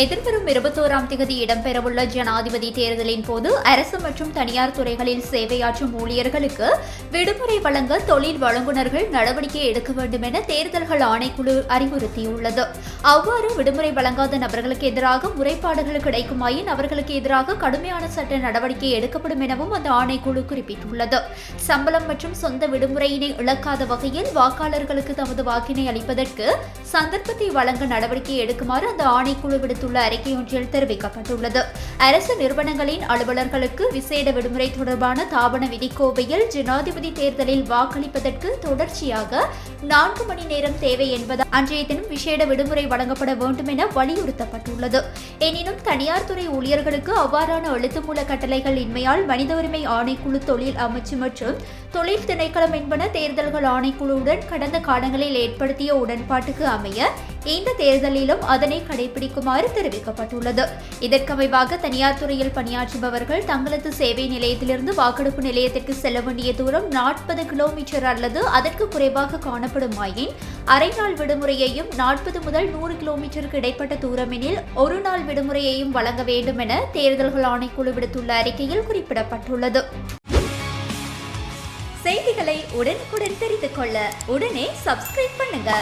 எதிர்வரும் இருபத்தோராம் தேதி இடம்பெறவுள்ள ஜனாதிபதி தேர்தலின் போது அரசு மற்றும் தனியார் துறைகளில் சேவையாற்றும் ஊழியர்களுக்கு விடுமுறை வழங்க தொழில் வழங்குநர்கள் நடவடிக்கை எடுக்க வேண்டும் என தேர்தல்கள் ஆணைக்குழு அறிவுறுத்தியுள்ளது. அவ்வாறு விடுமுறை வழங்காத நபர்களுக்கு எதிராக முறைப்பாடுகள் கிடைக்குமாயின் அவர்களுக்கு எதிராக கடுமையான சட்ட நடவடிக்கை எடுக்கப்படும் எனவும் அந்த ஆணைக்குழு குறிப்பிட்டுள்ளது. சம்பளம் மற்றும் சொந்த விடுமுறையினை இழக்காத வகையில் வாக்காளர்களுக்கு தமது வாக்கினை அளிப்பதற்கு சந்தர்ப்பத்தை வழங்க நடவடிக்கை எடுக்குமாறு அந்த ஆணைக்குழு விடுத்துள்ள அறிக்கை ஒன்றில் தெரிவிக்கப்பட்டுள்ளது. அரசு நிறுவனங்களின் அலுவலர்களுக்கு விசேட விடுமுறை தொடர்பான தாபன விதிக்கோவையில் ஜனாதிபதி தேர்தலில் வாக்களிப்பதற்கு தொடர்ச்சியாக நான்கு மணி நேரம் தேவை என்பதால் அன்றைய தினம் விசேட விடுமுறை வழங்கப்பட வேண்டும் என வலியுறுத்தப்பட்டுள்ளது. எனினும் தனியார் துறை ஊழியர்களுக்கு அவ்வாறான எழுத்துமூல கட்டளைகள் இன்மையால் மனித உரிமை ஆணைக்குழு தொழில் அமைச்சு மற்றும் தொழில் திணைக்களம் என்பன தேர்தல்கள் ஆணைக்குழுவுடன் கடந்த காலங்களில் ஏற்படுத்திய உடன்பாட்டுக்கு அமைய இந்த தேர்தலிலும் அதனை கடைபிடிக்குமாறு தெரிவிக்கப்பட்டுள்ளது. இதற்கமைவாக தனியார் துறையில் பணியாற்றுபவர்கள் தங்களது சேவை நிலையத்திலிருந்து வாக்கெடுப்பு நிலையத்திற்கு செல்ல வேண்டிய தூரம் நாற்பது கிலோமீட்டர் அல்லது அதற்கு குறைவாக காணப்படுமாயின் அரை நாள் விடுமுறையையும் நாற்பது முதல் நூறு கிலோமீட்டருக்கு இடைப்பட்ட தூரமெனில் ஒரு நாள் விடுமுறையையும் வழங்க வேண்டும் என தேர்தல்கள் ஆணைக்குழு விடுத்துள்ள அறிக்கையில் குறிப்பிடப்பட்டுள்ளது. செய்திகளை உடனுக்குடன் தெரிந்து கொள்ள உடனே சப்ஸ்கிரைப் பண்ணுங்க.